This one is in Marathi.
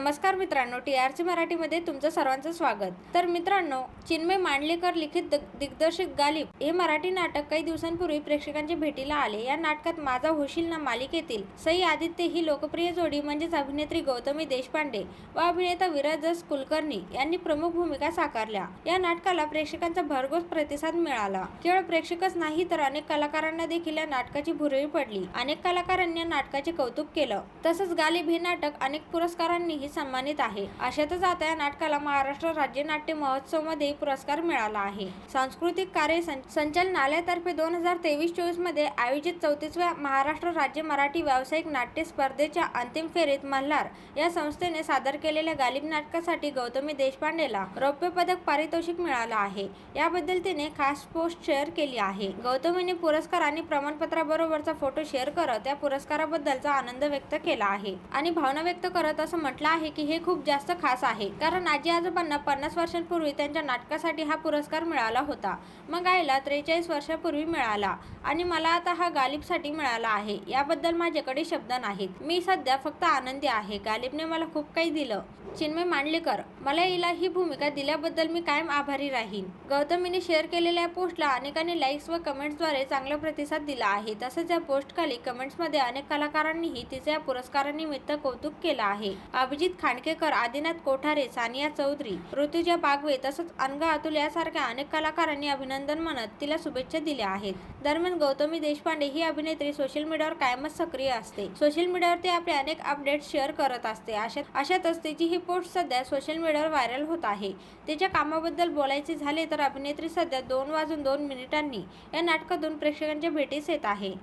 नमस्कार मित्रांनो टी आर सी मराठीमध्ये तुमचं सर्वांचं स्वागत. तर मित्रांनो चिन्मय मांडलेकर लिखित दिग- दिग्दर्शित गालिब हे मराठी नाटक काही दिवसांपूर्वी प्रेक्षकांच्या भेटीला आले. या नाटकात माझा होशील ना मालिकेतील सई आदित्य ही लोकप्रिय जोडी म्हणजेच अभिनेत्री गौतमी देशपांडे व अभिनेता विराजस कुलकर्णी यांनी प्रमुख भूमिका साकारल्या. या नाटकाला प्रेक्षकांचा भरघोस प्रतिसाद मिळाला. केवळ प्रेक्षकच नाही तर अनेक कलाकारांना देखील या नाटकाची भुरळी पडली. अनेक कलाकारांनी या नाटकाचे कौतुक केलं. तसंच गालिब हे नाटक अनेक पुरस्कारांनीही सन्मानित आहे. अशातच आता या नाटकाला महाराष्ट्र राज्य नाट्य महोत्सवमध्ये पुरस्कार मिळाला आहे. सांस्कृतिक कार्य संचालनालयातर्फे दोन हजार तेवीस चोवीसमध्ये आयोजित चौतीसव्या महाराष्ट्र राज्य मराठी व्यावसायिक नाट्य स्पर्धेच्या अंतिम फेरीत मल्हार या संस्थेने सादर केलेल्या गालिब नाटकासाठी गौतमी देशपांडेला रौप्य पदक पारितोषिक मिळालं आहे. याबद्दल तिने खास पोस्ट शेअर केली आहे. गौतमीने पुरस्कार आणि प्रमाणपत्राबरोबरचा फोटो शेअर करत या पुरस्काराबद्दलचा आनंद व्यक्त केला आहे. आणि भावना व्यक्त करत असं म्हटलं आहे की हे खूप जास्त खास आहे. कारण आजी आजोबांना पन्नास वर्षांपूर्वी त्यांच्या नाटकासाठी हा पुरस्कार मिळाला होता. मग आईला त्रेचाळीस वर्षापूर्वी मिळाला आणि मला आता हा गालिबसाठी मिळाला आहे. याबद्दल माझ्याकडे शब्द नाहीत. मी सध्या फक्त आनंदी आहे. गालिबने मला खूप काही दिलं. चिन्मय मांडलेकर मला हिला ही भूमिका दिल्याबद्दल मी कायम आभारी राहीन. गौतमीने शेअर केलेल्या पोस्टला अनेकांनी लाईक्स व कमेंट्सद्वारे चांगला प्रतिसाद दिला आहे. तसेच या पोस्टखाली कमेंट्समध्ये अनेक कलाकारांनीही तिचे या पुरस्कारानिमित्त कौतुक केलं आहे. अभिजित खांडकेकर आदिनाथ कोठारे सानिया चौधरी ऋतुजा बागवे तसंच अनगा अतुल यासारख्या अनेक कलाकारांनी अभिनंदन म्हणत तिला शुभेच्छा दिल्या आहेत. दरम्यान गौतमी देशपांडे ही अभिनेत्री सोशल मीडियावर कायमच सक्रिय असते. सोशल मीडियावर ती आपले अनेक अपडेट शेअर करत असते. अशात अशातच तिची ही पोस्ट सध्या सोशल मीडियावर व्हायरल होत आहे. तिच्या कामाबद्दल बोलायचे झाले तर अभिनेत्री सध्या दोन वाजून दोन मिनिटांनी या नाटकातून प्रेक्षकांच्या भेटीस येत आहे.